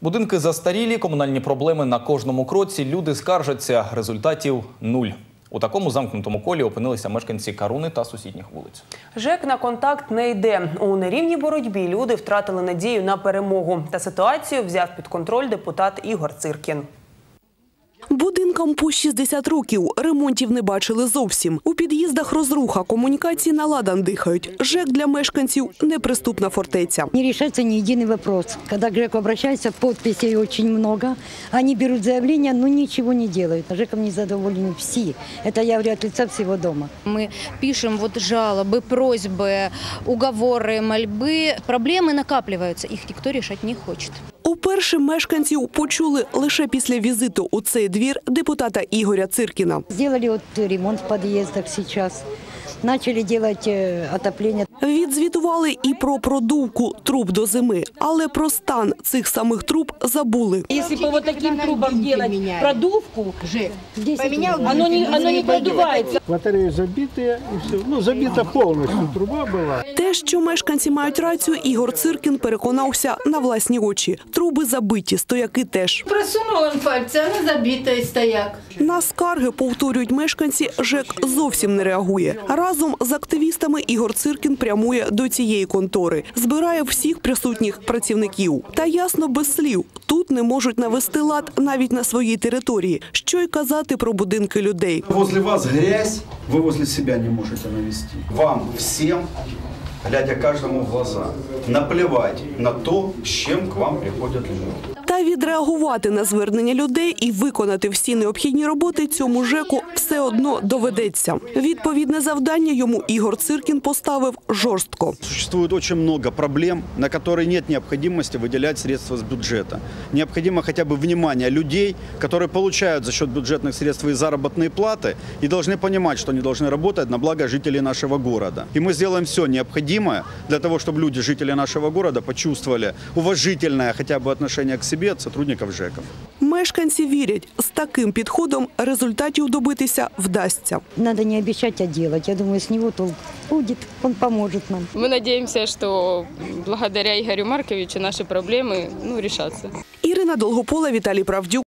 Будинки застарілі, комунальні проблеми на кожному кроці. Люди скаржаться. Результатів нуль. У такому замкнутому колі опинилися мешканці Каруни та сусідніх вулиць. ЖЕК на контакт не йде. У нерівній боротьбі люди втратили надію на перемогу. Та ситуацію взяв під контроль депутат Ігор Циркін. Будинкам по 60 років ремонтів не бачили зовсім. У під'їздах розруха, комунікації на ладан дихають. ЖЕК для мешканців – неприступна фортеця. Не решается ни единый вопрос. Когда к ЖЭКу обращаются, подписей очень много. Они берут заявление, но ничего не делают. А ЖЭКом не задоволены все. Это я говорю от лица всего дома. Мы пишем вот жалобы, просьбы, уговоры, мольбы. Проблемы накапливаются, их никто решать не хочет. Уперше мешканців почули лише після візиту у цей двір депутата Ігоря Циркіна. Зробили вот ремонт в під'їздах сейчас Начали делать э, отопление. Відзвітували і про продувку труб до зими, але про стан цих самих труб забули. Если по вот таким трубам делать продувку, Здесь оно не, оно не продувается. Батареи забитые и все. Ну, забита полностью труба была. Те, що мешканці мають рацію, Ігор Циркін переконався на власні очі. Труби забиті, стояки теж. Просунул он пальцы, она забитая стояк. На скарги, повторюють мешканці, ЖЕК зовсім не реагує. Разом з активістами Ігор Циркін прямує до цієї контори. Збирає всіх присутніх працівників. Та ясно без слів. Тут не можуть навести лад навіть на своїй території. Що й казати про будинки людей. Возле вас грязь, вы возле себя не можете навести. Вам всем, глядя каждому в глаза, наплевать на то, с чем к вам приходят люди. Та відреагувати на звернення людей і виконати всі необхідні роботи цьому ЖЕКу все одно доведеться. Відповідне завдання йому Ігор Циркін поставив жорстко. Существует очень много проблем, на которые нет необходимости выделять средства с бюджета. Необходимо хотя бы внимание людей, которые получают за счет бюджетных средств и заработные платы и должны понимать, что они должны работать на благо жителей нашего города. И мы сделаем все необходимое для того, чтобы люди, жители нашего города, почувствовали уважительное хотя бы отношение к себе от сотрудников ЖЭКов. Мешканці вірять, з таким підходом результатів добитися вдасться. Надо не обещать, а делать. Я думаю, с него толк будет. Он поможет нам. Мы надеемся, что благодаря Игорю Марковичу наши проблемы ну, решатся. Ірина Долгопола, Віталій Правдюк,